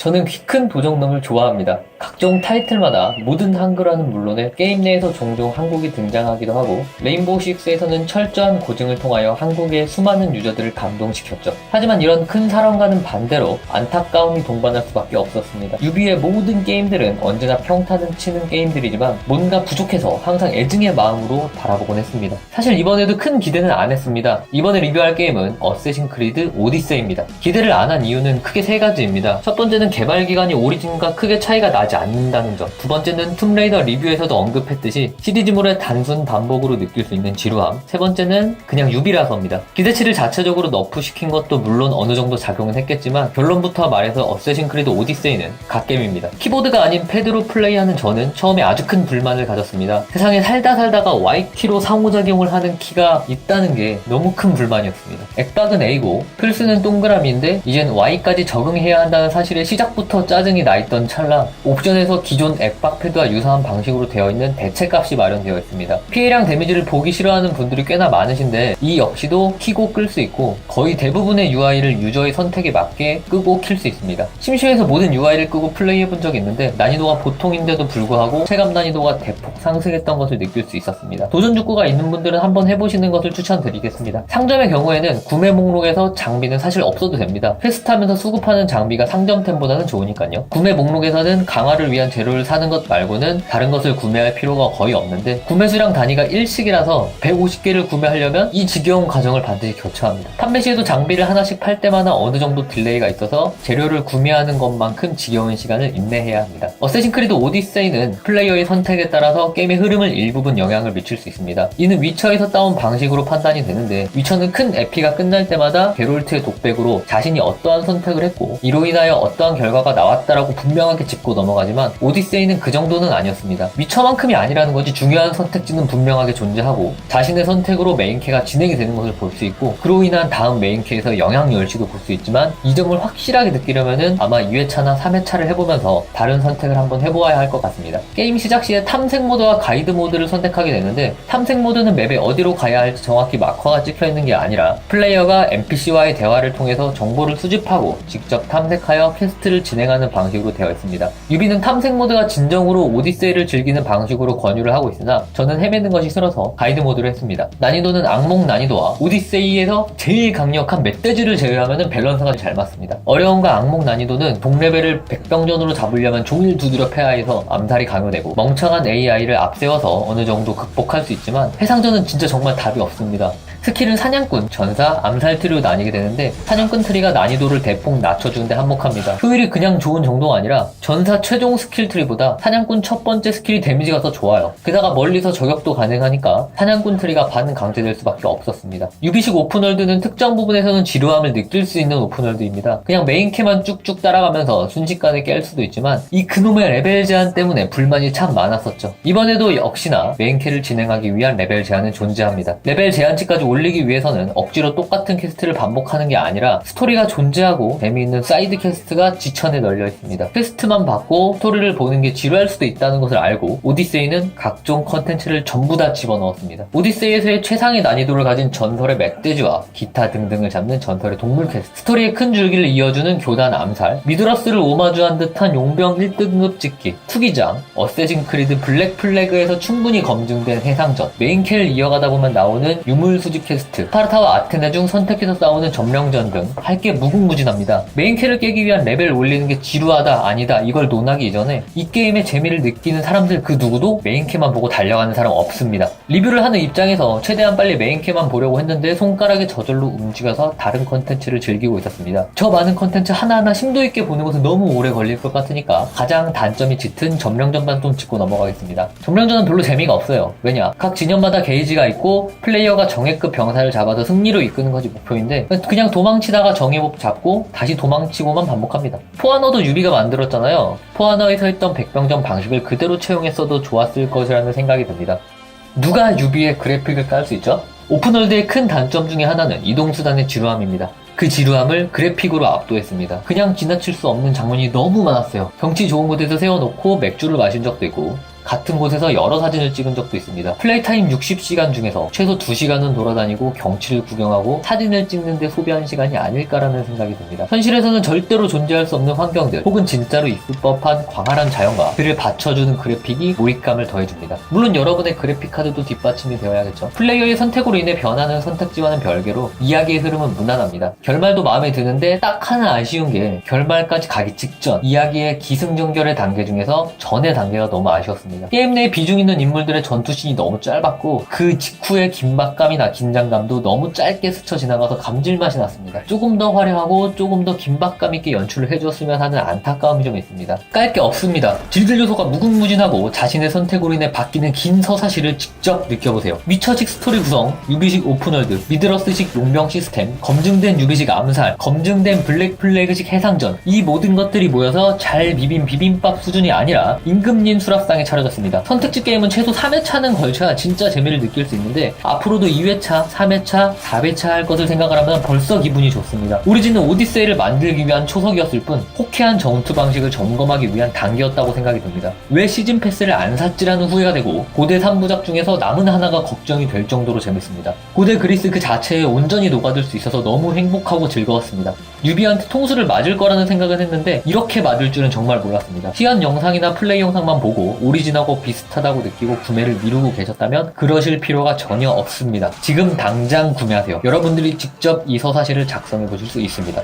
저는 키 큰 도적놈을 좋아합니다. 각종 타이틀마다 모든 한글화는 물론에 게임 내에서 종종 한국이 등장하기도 하고 레인보우 6에서는 철저한 고증을 통하여 한국의 수많은 유저들을 감동시켰죠. 하지만 이런 큰 사랑과는 반대로 안타까움이 동반할 수밖에 없었습니다. 유비의 모든 게임들은 언제나 평타는 치는 게임들이지만 뭔가 부족해서 항상 애증의 마음으로 바라보곤 했습니다. 사실 이번에도 큰 기대는 안 했습니다. 이번에 리뷰할 게임은 어쌔신 크리드 오디세이입니다. 기대를 안 한 이유는 크게 세 가지입니다. 첫 번째는 개발 기간이 오리진과 크게 차이가 나지 않는다는 점. 두 번째는 툼레이더 리뷰에서도 언급했듯이 시리즈물의 단순 반복으로 느낄 수 있는 지루함. 세 번째는 그냥 유비라서입니다. 기대치를 자체적으로 너프시킨 것도 물론 어느 정도 작용은 했겠지만 결론부터 말해서 어쌔신 크리드 오디세이는 갓겜입니다. 키보드가 아닌 패드로 플레이하는 저는 처음에 아주 큰 불만을 가졌습니다. 세상에 살다 살다가 Y키로 상호작용을 하는 키가 있다는 게 너무 큰 불만이었습니다. 액박은 A고 플스는 동그라미인데 이젠 Y까지 적응해야 한다는 사실에 시작부터 짜증이 나 있던 찰나 옵션에서 기존 액박 패드와 유사한 방식으로 되어 있는 대체값이 마련되어 있습니다. 피해량 데미지를 보기 싫어하는 분들이 꽤나 많으신데 이 역시도 키고 끌 수 있고 거의 대부분의 UI를 유저의 선택에 맞게 끄고 킬 수 있습니다. 심심해서 모든 UI를 끄고 플레이해본 적이 있는데 난이도가 보통인데도 불구하고 체감 난이도가 대폭 상승했던 것을 느낄 수 있었습니다. 도전 욕구가 있는 분들은 한번 해보시는 것을 추천드리겠습니다. 상점의 경우에는 구매 목록에서 장비는 사실 없어도 됩니다. 퀘스트 하면서 수급하는 장비가 상점템보다는 좋으니까요. 구매 목록에서는 강화 를 위한 재료를 사는 것 말고는 다른 것을 구매할 필요가 거의 없는데 구매 수량 단위가 1씩이라서 150개를 구매하려면 이 지겨운 과정을 반드시 교차합니다. 판매 시에도 장비를 하나씩 팔 때마다 어느 정도 딜레이가 있어서 재료를 구매하는 것만큼 지겨운 시간을 인내해야 합니다. 어쌔신 크리드 오디세이는 플레이어의 선택에 따라서 게임의 흐름을 일부분 영향을 미칠 수 있습니다. 이는 위쳐에서 따온 방식으로 판단이 되는데 위쳐는 큰 에피가 끝날 때마다 게롤트의 독백으로 자신이 어떠한 선택을 했고 이로 인하여 어떠한 결과가 나왔다라고 분명하게 짚고 넘어가 지만 오디세이는 그 정도는 아니었습니다. 위쳐만큼이 아니라는 거지 중요한 선택지는 분명하게 존재하고 자신의 선택으로 메인캐가 진행이 되는 것을 볼 수 있고 그로 인한 다음 메인캐에서 영향 열시도 볼 수 있지만 이 점을 확실하게 느끼려면은 아마 2회차나 3회차를 해보면서 다른 선택을 한번 해보아야 할 것 같습니다. 게임 시작 시에 탐색 모드와 가이드 모드를 선택하게 되는데 탐색 모드는 맵에 어디로 가야 할지 정확히 마커가 찍혀 있는 게 아니라 플레이어가 NPC와의 대화를 통해서 정보를 수집하고 직접 탐색하여 퀘스트를 진행하는 방식으로 되어 있습니다. 유비 는 탐색 모드가 진정으로 오디세이를 즐기는 방식으로 권유를 하고 있으나 저는 헤매는 것이 싫어서 가이드 모드로 했습니다. 난이도는 악몽 난이도와 오디세이에서 제일 강력한 멧돼지를 제외하면 밸런스가 잘 맞습니다. 어려움과 악몽 난이도는 동레벨을 백병전으로 잡으려면 종일 두드려 패하해서 암살이 강요되고 멍청한 AI를 앞세워서 어느 정도 극복할 수 있지만 해상전은 진짜 정말 답이 없습니다. 스킬은 사냥꾼, 전사, 암살 트리로 나뉘게 되는데 사냥꾼 트리가 난이도를 대폭 낮춰주는데 한몫합니다. 효율이 그냥 좋은 정도가 아니라 전사 최종 스킬 트리보다 사냥꾼 첫 번째 스킬이 데미지가 더 좋아요. 게다가 멀리서 저격도 가능하니까 사냥꾼 트리가 반 강제될 수밖에 없었습니다. 유비식 오픈월드는 특정 부분에서는 지루함을 느낄 수 있는 오픈월드입니다. 그냥 메인캐만 쭉쭉 따라가면서 순식간에 깰 수도 있지만 이 그놈의 레벨 제한 때문에 불만이 참 많았었죠. 이번에도 역시나 메인캐를 진행하기 위한 레벨 제한은 존재합니다. 레벨 제한치까지 올리기 위해서는 억지로 똑같은 퀘스트를 반복하는 게 아니라 스토리가 존재하고 재미있는 사이드 퀘스트가 지천에 널려 있습니다. 퀘스트만 받고 스토리를 보는 게 지루할 수도 있다는 것을 알고 오디세이는 각종 컨텐츠를 전부 다 집어넣었습니다. 오디세이에서의 최상의 난이도를 가진 전설의 멧돼지와 기타 등등을 잡는 전설의 동물 퀘스트, 스토리의 큰 줄기를 이어주는 교단 암살, 미드러스를 오마주한 듯한 용병 1등급 찍기, 투기장, 어쌔신 크리드 블랙 플래그에서 충분히 검증된 해상전, 메인캐를 이어가다 보면 나오는 유물 수집 퀘스트, 스파르타와 아테네 중 선택해서 싸우는 점령전 등 할 게 무궁무진합니다. 메인캐를 깨기 위한 레벨 올리는 게 지루하다 아니다 이걸 논하 기 이전에 이 게임의 재미를 느끼는 사람들 그 누구도 메인캐만 보고 달려가는 사람 없습니다. 리뷰를 하는 입장에서 최대한 빨리 메인캐만 보려고 했는데 손가락이 저절로 움직여서 다른 컨텐츠를 즐기고 있었습니다. 저 많은 컨텐츠 하나하나 심도 있게 보는 것은 너무 오래 걸릴 것 같으니까 가장 단점이 짙은 점령전만 좀 짚고 넘어가겠습니다. 점령전은 별로 재미가 없어요. 왜냐? 각 진영마다 게이지가 있고 플레이어가 정예급 병사를 잡아서 승리로 이끄는 것이 목표인데 그냥 도망치다가 정예복 잡고 다시 도망치고만 반복합니다. 포아너도 유비가 만들었잖아요. 포아너에서 했던 백병전 방식을 그대로 채용했어도 좋았을 것이라는 생각이 듭니다. 누가 유비의 그래픽을 깔 수 있죠? 오픈월드의 큰 단점 중에 하나는 이동수단의 지루함입니다. 그 지루함을 그래픽으로 압도했습니다. 그냥 지나칠 수 없는 장면이 너무 많았어요. 경치 좋은 곳에서 세워놓고 맥주를 마신 적도 있고 같은 곳에서 여러 사진을 찍은 적도 있습니다. 플레이 타임 60시간 중에서 최소 2시간은 돌아다니고 경치를 구경하고 사진을 찍는데 소비한 시간이 아닐까라는 생각이 듭니다. 현실에서는 절대로 존재할 수 없는 환경들 혹은 진짜로 있을 법한 광활한 자연과 그를 받쳐주는 그래픽이 몰입감을 더해줍니다. 물론 여러분의 그래픽 카드도 뒷받침이 되어야겠죠. 플레이어의 선택으로 인해 변하는 선택지와는 별개로 이야기의 흐름은 무난합니다. 결말도 마음에 드는데 딱 하나 아쉬운 게 결말까지 가기 직전 이야기의 기승전결의 단계 중에서 전의 단계가 너무 아쉬웠습니다. 게임 내 비중 있는 인물들의 전투씬이 너무 짧았고 그 직후의 긴박감이나 긴장감도 너무 짧게 스쳐 지나가서 감질맛이 났습니다. 조금 더 화려하고 조금 더 긴박감 있게 연출을 해주었으면 하는 안타까움이 좀 있습니다. 깔 게 없습니다. 질들 요소가 무궁무진하고 자신의 선택으로 인해 바뀌는 긴 서사시를 직접 느껴보세요. 위쳐식 스토리 구성, 유비식 오픈월드, 미드러스식 용병 시스템, 검증된 유비식 암살, 검증된 블랙 플래그식 해상전 이 모든 것들이 모여서 잘 비빈 비빔밥 수준이 아니라 임금님 수락상에 차려 졌습니다. 선택지 게임은 최소 3회차는 걸쳐야 진짜 재미를 느낄 수 있는데 앞으로도 2회차, 3회차, 4회차 할 것을 생각을 하면 벌써 기분이 좋습니다. 오리진은 오디세이를 만들기 위한 초석이었을 뿐 호쾌한 전투 방식을 점검하기 위한 단계였다고 생각이 듭니다. 왜 시즌 패스를 안 샀지라는 후회가 되고 고대 3부작 중에서 남은 하나가 걱정이 될 정도로 재밌습니다. 고대 그리스 그 자체에 온전히 녹아들 수 있어서 너무 행복하고 즐거웠습니다. 유비한테 통수를 맞을 거라는 생각은 했는데 이렇게 맞을 줄은 정말 몰랐습니다. 시연 영상이나 플레이 영상만 보고 오리진하고 비슷하다고 느끼고 구매를 미루고 계셨다면 그러실 필요가 전혀 없습니다. 지금 당장 구매하세요. 여러분들이 직접 이 서사시를 작성해 보실 수 있습니다.